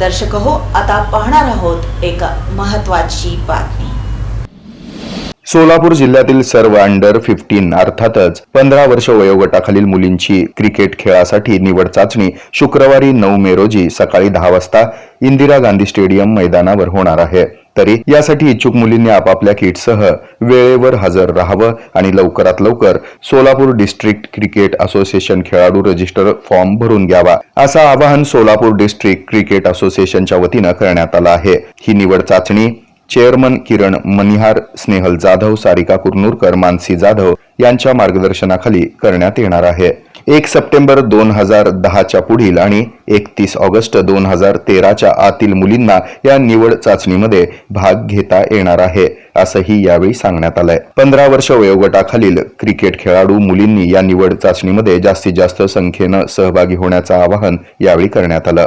दर्शक हो आता पाहणार आहोत एक महत्वाची बातमी. सोलापूर जिल्ह्यातील सर्व अंडर फिफ्टीन अर्थातच पंधरा वर्ष वयोगटाखालील मुलींची क्रिकेट खेळासाठी निवड चाचणी शुक्रवारी नऊ मे रोजी सकाळी दहा वाजता इंदिरा गांधी स्टेडियम मैदानावर होणार आहे. तरी यासाठी इच्छुक मुलींनी आपापल्या किटसह वेळेवर हजर राहावं आणि लवकरात लवकर सोलापूर डिस्ट्रिक्ट क्रिकेट असोसिएशन खेळाडू रजिस्टर फॉर्म भरून घ्यावा असं आवाहन सोलापूर डिस्ट्रिक्ट क्रिकेट असोसिएशनच्या वतीनं करण्यात आलं आहे. ही निवड चाचणी चेअरमन किरण मनिहार स्नेहल जाधव सारिका कुरनूरकर मानसी जाधव यांच्या मार्गदर्शनाखाली करण्यात येणार आहे. एक सप्टेंबर दोन हजार दहाच्या पुढील आणि एकतीस ऑगस्ट दोन हजार तेराच्या आतील मुलींना या निवड चाचणीमध्ये भाग घेता येणार आहे असंही यावेळी सांगण्यात आलंय. पंधरा वर्ष वयोगटाखालील क्रिकेट खेळाडू मुलींनी या निवड चाचणीमध्ये जास्तीत जास्त संख्येनं सहभागी होण्याचं आवाहन यावेळी करण्यात आलं.